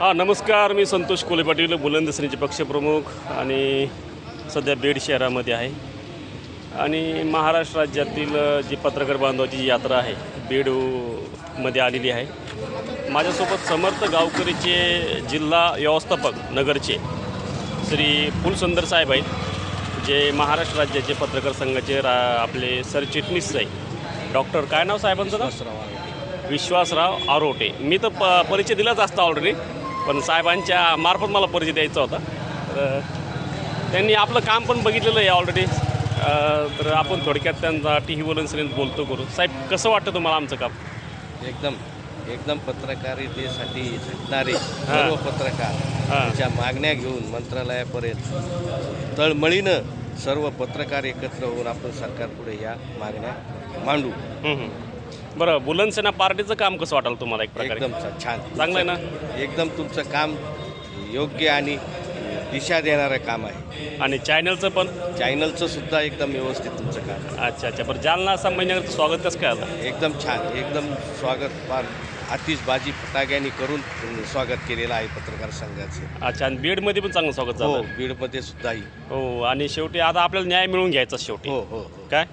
हा नमस्कार मी संतोष कोले पाटील बुलंदसरीचे पक्षप्रमुख आणि सध्या बीड शहरामध्ये आहे. आणि महाराष्ट्र राज्यातील जी पत्रकार बांधवाची जी यात्रा आहे बीड उ- मध्ये आलेली आहे. माझ्यासोबत समर्थ गावकरीचे जिल्हा व्यवस्थापक नगरचे श्री फुलसुंदर साहेब आहेत जे महाराष्ट्र राज्याचे पत्रकार संघाचे रा आपले सरचिटणीस आहे डॉक्टर काय नाव साहेबांचं नाव? विश्वासराव आरोटे. मी तर प परिचय दिलाच असता ऑलरेडी पण साहेबांच्या मार्फत मला परिचय द्यायचा होता. तर त्यांनी आपलं काम पण बघितलेलं आहे ऑलरेडी तर आपण थोडक्यात त्यांचा टी व्ही वलन्सरीत बोलतो करू. साहेब कसं वाटतं तुम्हाला आमचं काम? एकदम एकदम पत्रकारितेसाठी झटणारे सर्व पत्रकार. त्यांच्या मागण्या घेऊन मंत्रालयापर्यंत तळमळीनं सर्व पत्रकार एकत्र होऊन आपण सरकारपुढे या मागण्या मांडू. बरं बुलनसेना पार्टीचं काम कसं वाटाल तुम्हाला एक प्रकारे? एकदम छान चांगलं आहे ना? एकदम तुमचं काम योग्य आणि दिशा देणारं काम आहे. आणि चॅनलचं पण? चॅनलचं सुद्धा एकदम व्यवस्थित तुमचं काम आहे. अच्छा अच्छा. बरं जालना संभाजीनगरचं स्वागत कसं काय आलं एकदम छान. एकदम स्वागत फार आतिषबाजी फटाक्यांनी करून स्वागत केलेलं आहे पत्रकार संघाचं. अच्छा आणि बीडमध्ये पण चांगलं स्वागत हो झालं. बीडमध्ये सुद्धाही. हो आणि शेवटी आता आपल्याला न्याय मिळवून घ्यायचा शेवटी. हो हो हो. काय?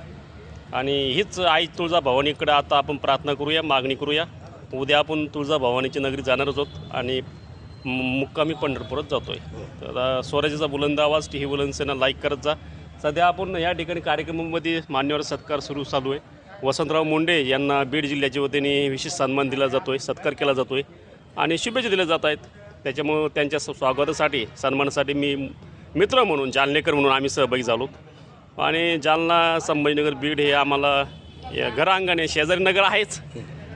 आणि हीच आई तुळजाभवानीकडे आता आपण प्रार्थना करूया मागणी करूया. उद्या आपण तुळजाभवानीची नगरी जाणारच आहोत आणि मु- मुक्कामी पंढरपुरात जातोय. तर स्वराज्याचा बुलंद आवाज टी व्ही बुलंदसेना लाईक करत जा. सध्या आपण या ठिकाणी कार्यक्रमामध्ये मान्यवर सत्कार सुरू चालू आहे. वसंतराव मुंडे यांना बीड जिल्ह्याच्या वतीने विशेष सन्मान दिला जातो आहे सत्कार केला जातो आहे आणि शुभेच्छा दिल्या जात आहेत. त्याच्यामुळं त्यांच्या स्वागतासाठी सन्मानासाठी मी मित्र म्हणून जालनेकर म्हणून आम्ही सहभागी झालो. आणि जालना संभाजीनगर बीड हे आम्हाला या घरांगणे शेजारी नगर आहेच.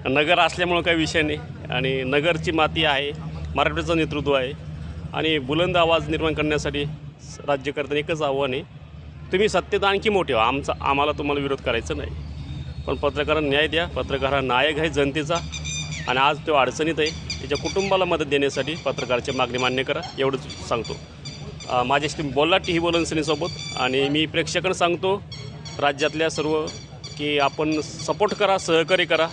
नगर असल्यामुळं काही विषय नाही. आणि नगरची माती आहे. मराठीचं नेतृत्व आहे. आणि बुलंद आवाज निर्माण करण्यासाठी स- राज्यकर्त्यांनी एकच आव्हान आहे. तुम्ही सत्तेत आणखी मोठे व्हा. आमचा आम्हाला तुम्हाला विरोध करायचा नाही. पण पत्रकारांना न्याय द्या. पत्रकार हा नायक आहे जनतेचा. आणि आज तो अडचणीत आहे. त्याच्या कुटुंबाला मदत देण्यासाठी पत्रकाराची मागणी मान्य करा. एवढंच सांगतो. माझ्याशी बोलला टी व्ही बोलन्सनीसोबत आणि मी प्रेक्षकांना सांगतो राज्यातल्या सर्व की आपण सपोर्ट करा सहकार्य करा.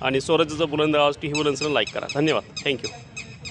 आणि स्वराज्याचं बुलंद आवाज टी व्ही बोलन्सनं लाईक करा. धन्यवाद. थँक्यू